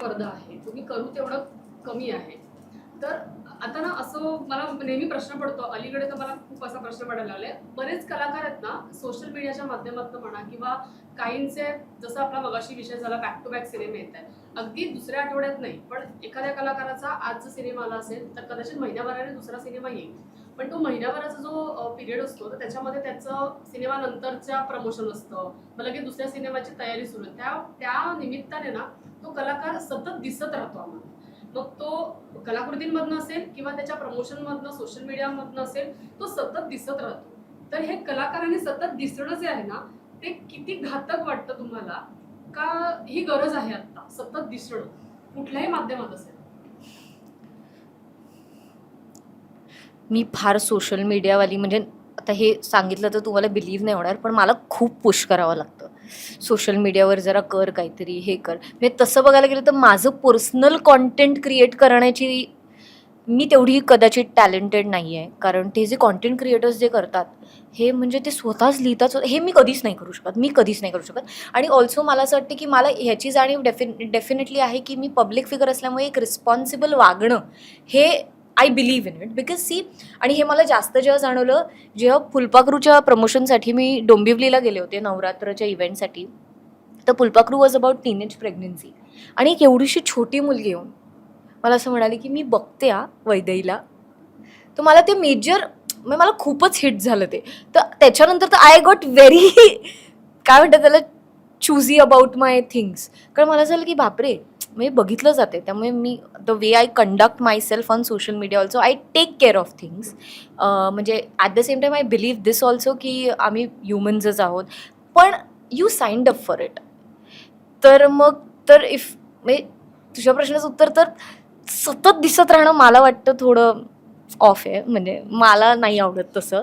स्पर्धा आहे. तुम्ही करू तेवढं कमी आहे. तर आता ना असं मला नेहमी प्रश्न पडतो. अलीकडे तर मला खूप असा प्रश्न पडायला लागलाय. बरेच कलाकार आहेत ना सोशल मीडियाच्या माध्यमातून म्हणा किंवा काहींचे जसं आपला मगाशी विषय झाला बॅक टू बॅक सिनेमे येत आहेत. अगदी दुसऱ्या आठवड्यात नाही पण एखाद्या कलाकाराचा आज जर सिनेमा आला असेल तर कदाचित महिन्याभराने दुसरा सिनेमा येईल. पण तो महिन्याभराचा जो पिरियड असतो तर त्याच्यामध्ये त्याचं सिनेमानंतरच्या प्रमोशन असतं. मग लगेच दुसऱ्या सिनेमाची तयारी सुरू आहे. त्या त्या निमित्ताने ना तो कलाकार सतत दिसत राहतो आम्हाला. मग तो कलाकृतींमधनं असेल किंवा त्याच्या प्रमोशनमधनं सोशल मीडियामधनं असेल तो सतत दिसत राहतो. तर हे कलाकारांनी सतत दिसणं जे आहे ना ते किती घातक वाटतं तुम्हाला? का ही गरज आहे आता सतत दिसणं? कुठल्याही माध्यमात असेल. मी फार सोशल मीडियावाली म्हणजे आता हे सांगितलं तर तुम्हाला बिलीव्ह नाही होणार पण मला खूप पुश करावं लागतं. सोशल मीडियावर जरा कर काहीतरी हे कर. म्हणजे तसं बघायला गेलं तर माझं पर्सनल कॉन्टेंट क्रिएट करण्याची मी तेवढी कदाचित टॅलेंटेड नाही आहे कारण ते जे कॉन्टेंट क्रिएटर्स जे करतात हे म्हणजे ते स्वतःच लिहितात हे मी कधीच नाही करू शकत. मी कधीच नाही करू शकत. आणि ऑल्सो मला असं वाटतं की मला ह्याची जाणीव डेफिने डेफिनेटली आहे की मी पब्लिक फिगर असल्यामुळे एक रिस्पॉन्सिबल वागणं हे I believe in it because see आणि हे मला जास्त जेव्हा जाणवलं जेव्हा फुलपाखरूच्या प्रमोशनसाठी मी डोंबिवलीला गेले होते नवरात्रच्या इव्हेंटसाठी तर फुलपाखरू वॉज अबाउट टीनेज प्रेग्नन्सी आणि एक एवढीशी छोटी मुलगी येऊन मला असं म्हणाली की मी बघते आ वैदईला तर मला ते मेजर म्हणजे मला खूपच हिट झालं ते. तर त्याच्यानंतर तर आय गॉट व्हेरी काय म्हणतात त्याला चुझी अबाउट माय थिंग्स कारण मला झालं की बापरे म्हणजे बघितलं जाते. त्यामुळे मी the way I conduct myself on social media also I take care of things म्हणजे at the same time I believe this also की आम्ही ह्युमन्सच आहोत. पण you signed up for it तर मग तर इफ म्हणजे तुझ्या प्रश्नाचं उत्तर तर सतत दिसत राहणं मला वाटतं थोडं ऑफ आहे. म्हणजे मला नाही आवडत तसं.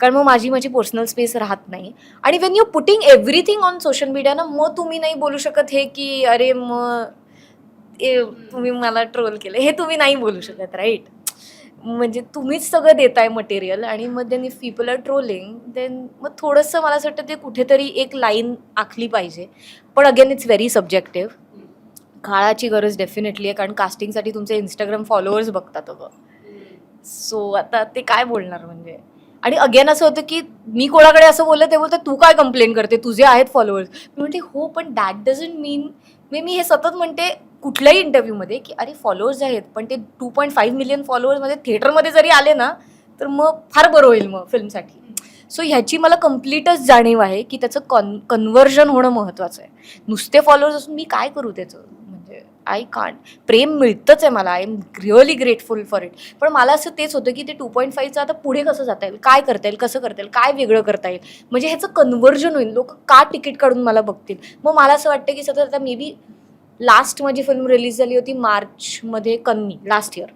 कारण मग माझी माझी पर्सनल स्पेस राहत नाही. आणि when you putting everything on social media ना मग तुम्ही नाही बोलू शकत हे की अरे मग ए तुम्ही मला ट्रोल केलं. हे तुम्ही नाही बोलू शकत राईट म्हणजे तुम्हीच सगळं देताय मटेरियल आणि मग then if people are trolling then मग थोडंसं मला असं वाटतं ते कुठेतरी एक लाईन आखली पाहिजे. पण अगेन इट्स व्हेरी सब्जेक्टिव्ह काळाची गरज डेफिनेटली आहे कारण कास्टिंगसाठी तुमचे इंस्टाग्राम फॉलोअर्स बघतात अगं. सो आता ते काय बोलणार म्हणजे? आणि अगेन असं होतं की मी कोणाकडे असं बोललं ते बोलतं तू काय कंप्लेन करते? तुझे आहेत फॉलोअर्स मी म्हणते हो पण दॅट डझंट मीन मी मी हे सतत म्हणते कुठल्याही इंटरव्ह्यूमध्ये की अरे फॉलोअर्स आहेत पण ते टू पॉईंट फाईव्ह मिलियन फॉलोअर्समध्ये थिएटरमध्ये जरी आले ना तर मग फार बरं होईल मग फिल्मसाठी सो ह्याची मला कम्प्लीटच जाणीव आहे की त्याचं कन कन्व्हर्जन होणं महत्त्वाचं आहे. नुसते फॉलोअर्स असून मी काय करू त्याचं? म्हणजे आय कांट प्रेम मिळतंच आहे मला. I am really grateful for it पण मला असं तेच होतं की ते टू पॉईंट फाईव्हचं आता पुढे कसं जाता येईल? काय करता येईल? कसं करता येईल? काय वेगळं करता येईल? म्हणजे ह्याचं कन्व्हर्जन होईल. लोक का तिकीट काढून मला बघतील? मग मला असं वाटतं की सतत आता मे बी लास्ट माझी फिल्म रिलीज झाली होती मार्चमध्ये कन्नी लास्ट इयर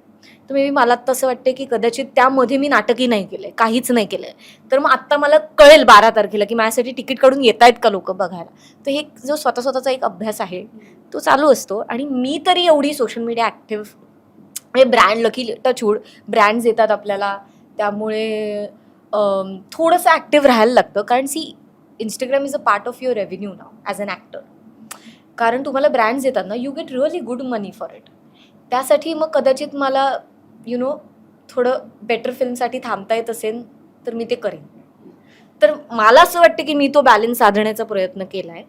तर मे बी मला तसं वाटतं की कदाचित त्यामध्ये मी नाटकही नाही केलं आहे काहीच नाही केलं आहे तर मग आत्ता मला कळेल बारा तारखेला की माझ्यासाठी तिकीट काढून येत आहेत का लोक बघायला. तर हे जो स्वतः स्वतःचा एक अभ्यास आहे तो चालू असतो. आणि मी तरी एवढी सोशल मीडिया ॲक्टिव्ह हे ब्रँड लकी टचवूड ब्रँड्स येतात आपल्याला. त्यामुळे थोडंसं ॲक्टिव्ह राहायला लागतं. कारण see Instagram is a part of your revenue now as an actor कारण तुम्हाला ब्रँड्स येतात ना you get really good money for it त्यासाठी मग कदाचित मला यु नो थोडं बेटर फिल्मसाठी थांबता येत असेल तर मी ते करेन. तर मला असं वाटतं की मी तो बॅलन्स साधण्याचा प्रयत्न केला आहे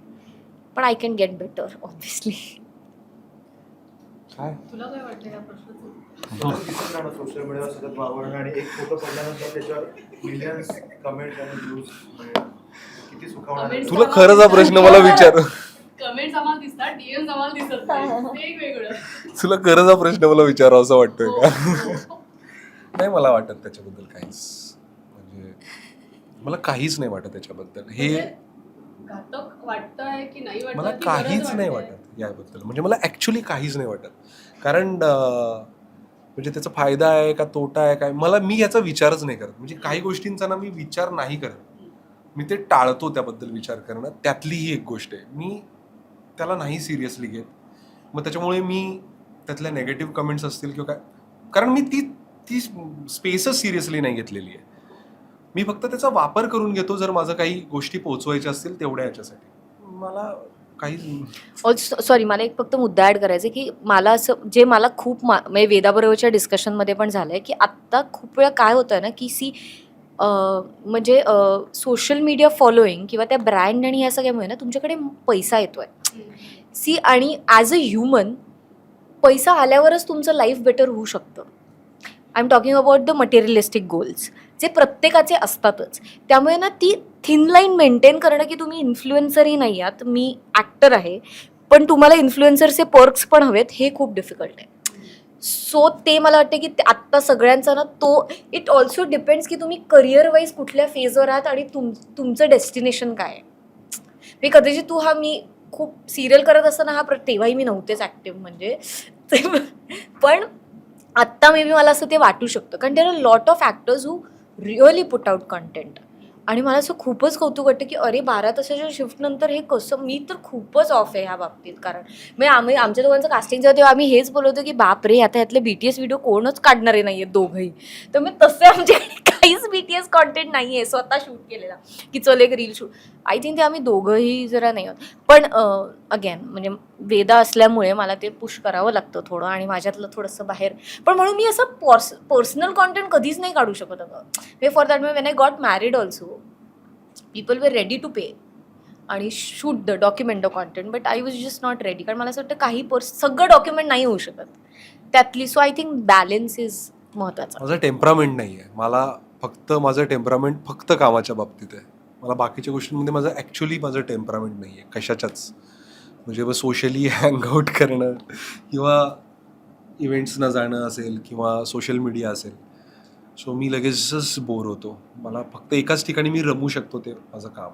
पण I can get better obviously काय? तुला काय वाटतं या प्रश्नाचं? सतत दिसत राहणं सोशल मीडियावर सतत वावरणं आणि एक फोटो पडल्यानंतर त्याच्यावर मिलियन्स कमेंट आणि व्ह्यूज किती सुखावणार Comments तुला खरंच हा प्रश्न मला विचार. कमेंट्स आम्हाला दिसतात डीएम्स आम्हाला दिसत नाही. ते एक वेगळं. तुला खरंच हा प्रश्न मला विचारावा असं वाटतोय का? हो. नाही मला वाटत त्याच्याबद्दल काहीच. म्हणजे मला काहीच नाही वाटत त्याच्याबद्दल. हे म्हणजे घातक वाटतंय की नाही वाटत मला की गरज काहीच नाही वाटते? वाटत याबद्दल. म्हणजे मला ॲक्च्युली काहीच नाही वाटत. कारण अं, म्हणजे त्याचा फायदा आहे का तोटा आहे काय? मला मी याचा विचारच नाही करत. म्हणजे काही गोष्टींचा ना मी विचार नाही करत. मी ते टाळतो त्याबद्दल विचार करणं. त्यातली ही एक गोष्ट आहे. मी त्याला नाही सिरियसली घेत. मग त्याच्यामुळे मी त्यातल्या नेगेटिव्ह कमेंट्स असतील किंवा काय कारण मी ती ती स्पेसच सिरियसली नाही घेतलेली आहे. मी फक्त त्याचा वापर करून घेतो जर माझं काही गोष्टी पोचवायच्या असतील तेवढ्या याच्यासाठी. मला काही सॉरी मला एक फक्त मुद्दा ॲड करायचा आहे की मला असं जे मला खूप मा म्हणजे वेदाबरोबरच्या डिस्कशनमध्ये पण झालं आहे की आत्ता खूप वेळा काय होतं ना की सी म्हणजे सोशल मीडिया फॉलोईंग किंवा त्या ब्रँड आणि या सगळ्यामुळे ना तुमच्याकडे पैसा येतो आहे सी आणि ॲज अ ह्युमन पैसा आल्यावरच तुमचं लाईफ बेटर होऊ शकतं. I am talking about the materialistic goals जे प्रत्येकाचे असतातच. त्यामुळे ना ती थिन लाईन मेंटेन करणं की तुम्ही इन्फ्लुएन्सरही नाही आहात मी ॲक्टर आहे पण तुम्हाला इन्फ्लुएन्सरचे पर्क्स पण हवेत हे खूप डिफिकल्ट आहे. सो ते मला वाटतं की ते आत्ता सगळ्यांचा ना तो इट ऑल्सो डिपेंड्स की तुम्ही करिअर वाईज कुठल्या फेजवर आहात आणि तुम तुमचं डेस्टिनेशन काय आहे. मी कदाचित तू हा मी खूप सिरियल करत असताना हा प्र तेव्हाही मी नव्हतेच ॲक्टिव्ह म्हणजे. पण आत्ता मे बी मला असं ते वाटू शकतं. कारण there are lot of actors who really put out content आणि मला असं खूपच कौतुक वाटतं की अरे बारा तासाच्या शिफ्टनंतर हे कसं मी तर खूपच ऑफ आहे ह्या बाबतीत. कारण म्हणजे आम्ही आमच्या दोघांचं कास्टिंग जेव्हा तेव्हा आम्ही हेच बोलवतो की बाप रे आता यातले बी टी एस व्हिडिओ कोणच काढणारे नाही आहेत दोघंही. तर मग तसं आमच्याकडे काहीच बी टी एस कॉन्टेंट नाही आहे स्वतः शूट केलेला. की चल एक रील शूट आय थिंक ते आम्ही दोघंही जरा नाही आहोत पण अगेन म्हणजे वेदा असल्यामुळे मला ते पुश करावं लागतं थोडं आणि माझ्यातलं थोडंसं बाहेर. पण म्हणून मी असं पर्स पर्सनल कॉन्टेंट कधीच नाही काढू शकत अगं. Way for that when I got married also people were ready to pay आणि shoot the document the content but I was just not ready कारण मला असं वाटतं काही पर्स सगळं डॉक्युमेंट नाही होऊ शकत. त्यातली so I think balance is महत्त्वाचा माझं टेम्परामेंट नाही आहे. मला फक्त माझं टेम्परामेंट फक्त कामाच्या बाबतीत आहे. मला बाकीच्या गोष्टींमध्ये माझं ॲक्च्युली माझं टेम्परामेंट नाही आहे. कशाच्याच. म्हणजे मग सोशली हँगआउट करणं किंवा इव्हेंट्सना जाणं असेल किंवा सोशल मीडिया असेल. सो मी लगेचच बोर होतो. मला फक्त एकाच ठिकाणी मी रमू शकतो ते माझं काम.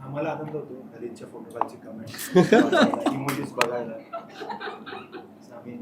आम्हाला आनंद होतो हरीच्या फोटोची कमेंट इमोजीस बघायला. असं आम्ही